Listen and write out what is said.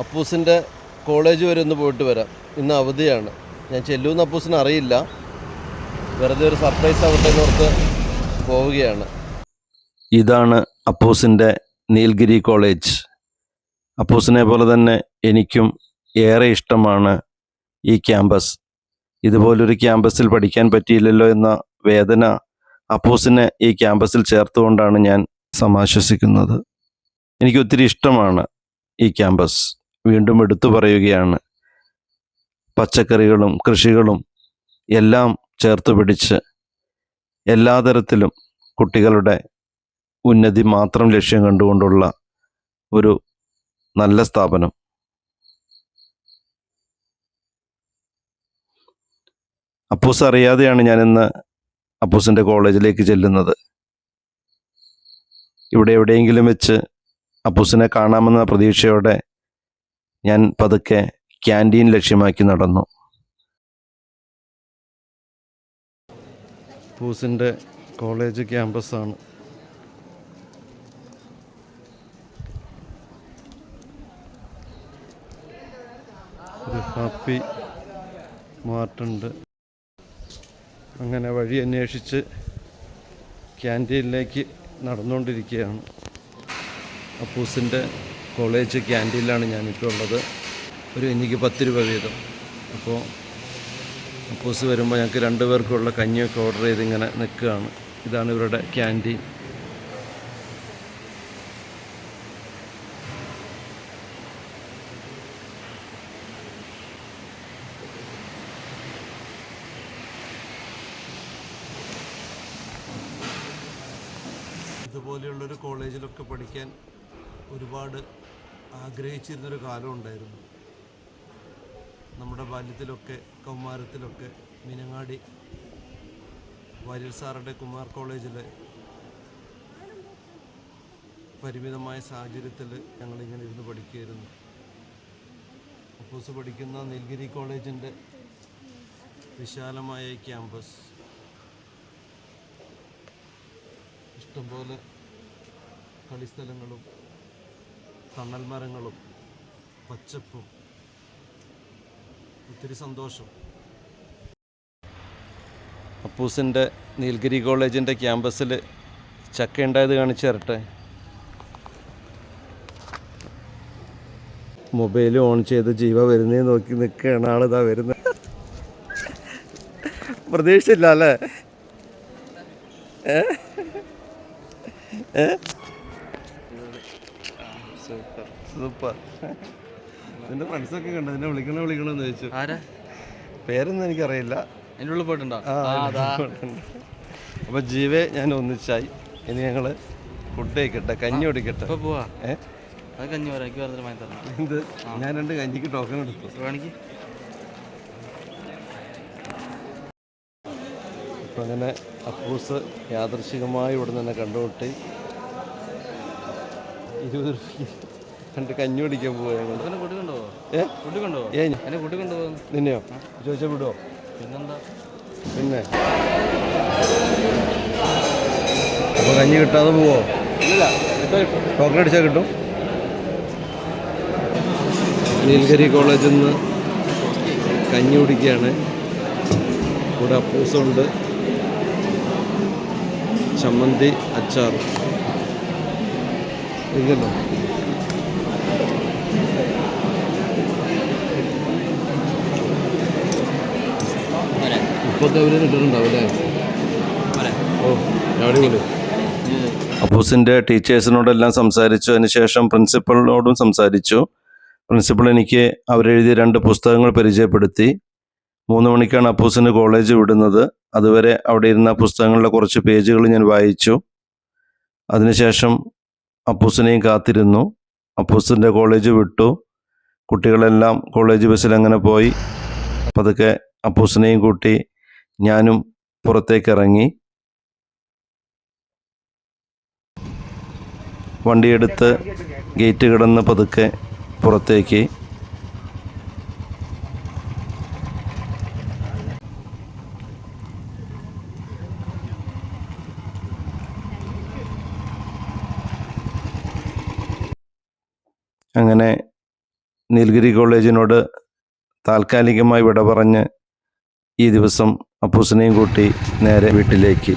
അപ്പൂസിന്റെ college വരെ ഒന്ന് പോയിട്ട് വരാം. ഇന്ന് അവധിയാണ്. ഞാൻ ചെല്ലുമെന്ന് അപ്പൂസിന് അറിയില്ല. വെറുതെ ഒരു സർപ്രൈസ് ആവട്ടെ എന്നോർത്ത് പോവുകയാണ്. ഇതാണ് അപ്പൂസിന്റെ നീൽഗിരി കോളേജ്. അപ്പൂസിനെ പോലെ തന്നെ എനിക്കും ഏറെ ഇഷ്ടമാണ് ഈ ക്യാമ്പസ്. ഇതുപോലൊരു ക്യാമ്പസിൽ പഠിക്കാൻ പറ്റിയില്ലല്ലോ എന്ന വേദന അപ്പൂസിനെ ഈ ക്യാമ്പസിൽ ചേർത്തുകൊണ്ടാണ് ഞാൻ സമാശ്വസിക്കുന്നത്. എനിക്ക് ഒത്തിരി ഇഷ്ടമാണ് ഈ ക്യാമ്പസ്. വീണ്ടും എടുത്തു പറയുകയാണ്. പച്ചക്കറികളും കൃഷികളും എല്ലാം ചേർത്ത് പിടിച്ച് എല്ലാ തരത്തിലും കുട്ടികളുടെ ഉന്നതി മാത്രം ലക്ഷ്യം കണ്ടുകൊണ്ടുള്ള ഒരു നല്ല സ്ഥാപനം. അപ്പൂസ് അറിയാതെയാണ് ഞാനിന്ന് അപ്പൂസിന്റെ കോളേജിലേക്ക് ചെല്ലുന്നത്. ഇവിടെ എവിടെയെങ്കിലും വെച്ച് അപ്പൂസിനെ കാണാമെന്ന പ്രതീക്ഷയോടെ ഞാൻ പതുക്കെ ക്യാന്റീൻ ലക്ഷ്യമാക്കി നടന്നു. പൂസിന്റെ കോളേജ് ക്യാമ്പസാണ്. ഹാപ്പി മാർട്ടുണ്ട്. അങ്ങനെ വഴി അന്വേഷിച്ച് ക്യാന്റീനിലേക്ക് നടന്നുകൊണ്ടിരിക്കുകയാണ്. അപ്പൂസിന്റെ കോളേജ് ക്യാന്റീനിലാണ് ഞാനിപ്പോൾ ഉള്ളത്. ഒരു എനിക്ക് പത്ത് രൂപ വീതം. അപ്പോൾ അപ്പോസ് വരുമ്പോൾ ഞങ്ങൾക്ക് രണ്ട് പേർക്കുള്ള കഞ്ഞിയൊക്കെ ഓർഡർ ചെയ്ത് ഇങ്ങനെ നിൽക്കുകയാണ്. ഇതാണ് ഇവരുടെ ക്യാന്റീൻ. ഇതുപോലെയുള്ളൊരു കോളേജിലൊക്കെ പഠിക്കാൻ ഒരുപാട് ആഗ്രഹിച്ചിരുന്നൊരു കാലം ഉണ്ടായിരുന്നു. നമ്മുടെ ബാല്യത്തിലൊക്കെ കൗമാരത്തിലൊക്കെ മീനങ്ങാടി വാര്യർ സാറുടെ കുമാർ കോളേജിലെ പരിമിതമായ സാഹചര്യത്തിൽ ഞങ്ങളിങ്ങനെ ഇരുന്ന് പഠിക്കുകയായിരുന്നു. അപ്പോസ് പഠിക്കുന്ന നീൽഗിരി കോളേജിന്റെ വിശാലമായ ക്യാമ്പസ്. ഇഷ്ടംപോലെ കളിസ്ഥലങ്ങളും തണൽ മരങ്ങളും പച്ചപ്പും. ഒത്തിരി സന്തോഷം. അപ്പൂസിന്റെ നീൽഗിരി കോളേജിന്റെ ക്യാമ്പസിൽ ചക്ക ഉണ്ടായത് കാണിച്ചു തരട്ടെ. മൊബൈൽ ഓൺ ചെയ്ത് ജീവ വരുന്നേ നോക്കി നിൽക്കുകയാണ് ആളിതാ വരുന്നത്. പ്രതീക്ഷയില്ല അല്ലേ? ഏ? ഏ? സൂപ്പർ. സൂപ്പർ. നിന്റെ ഫ്രണ്ട്സൊക്കെ കണ്ടു? നിന്നെ വിളിക്കണോ എന്ന് ചോദിച്ചു. ആരാ? പേരൊന്നും എനിക്കറിയില്ല. അതിന്റെ ഉള്ളിൽ പോയിട്ടുണ്ടോ? ആ, അപ്പൊ ജീവെ ഞാൻ ഒന്നിച്ചായി. ഇനി ഞങ്ങൾ ഫുഡ് കഴിക്കട്ടെ കഞ്ഞി കുടിക്കട്ടെ. ഇപ്പൊ പോവാ. ഏ? അത് കഞ്ഞി പറയാം എനിക്ക് വാങ്ങി തരണം. എന്ത്? ഞാൻ രണ്ട് കഞ്ഞിക്ക് ടോക്കൺ എടുത്തു. വേണമെങ്കിൽ അപ്പൊ അങ്ങനെ അപ്പൂസ് യാദൃശികമായി ഇവിടെ നിന്ന് കണ്ടുമുട്ടി. ഇരുപത് രൂപയ്ക്ക് കണ്ട് കഞ്ഞി കുടിക്കാൻ പോവുക ഞങ്ങൾ ഏ? ഏ കൂട്ടിക്കൊണ്ടോ നിന്നെയോ? ചോദിച്ചാൽ വിടുവോ? പിന്നെ? അപ്പോൾ കഞ്ഞി കിട്ടാതെ പോവോ? ഇല്ല ടോക്കൺ അടിച്ചാൽ കിട്ടും? നീൽഗരി കോളേജിൽ നിന്ന് കഞ്ഞി കുടിക്കുകയാണ്. കൂടെ അപ്പൂസുണ്ട്. ചമ്മന്തി അച്ചാർ ഇരിക്കല്ലോ മുപ്പത്തി അവർ ഇട്ടിട്ടുണ്ടാവും അല്ലേ? ഓ അടിപൊളി. അപ്പൂസിന്റെ ടീച്ചേഴ്സിനോടെല്ലാം സംസാരിച്ചു അതിനുശേഷം പ്രിൻസിപ്പളിനോടും സംസാരിച്ചു. പ്രിൻസിപ്പൾ എനിക്ക് അവരെഴുതിയ രണ്ട് പുസ്തകങ്ങൾ പരിചയപ്പെടുത്തി. മൂന്ന് മണിക്കാണ് അപ്പൂസിന് കോളേജ് വിടുന്നത്. അതുവരെ അവിടെ ഇരുന്ന പുസ്തകങ്ങളുടെ കുറച്ച് പേജുകൾ ഞാൻ വായിച്ചു. അതിനുശേഷം അപ്പൂസിനെയും കാത്തിരുന്നു. അപ്പൂസിന്റെ കോളേജ് വിട്ടു. കുട്ടികളെല്ലാം കോളേജ് ബസ്സിൽ അങ്ങനെ പോയി. പതുക്കെ അപ്പൂസിനെയും കൂട്ടി ഞാനും പുറത്തേക്ക് ഇറങ്ങി. വണ്ടിയെടുത്ത് ഗേറ്റ് കിടന്ന് പതുക്കെ പുറത്തേക്ക് അങ്ങനെ നീൽഗിരി കോളേജിനോട് താൽക്കാലികമായി വിട പറഞ്ഞ് ഈ ദിവസം അപ്പൂസിനെയും കൂട്ടി നേരെ വീട്ടിലേക്ക്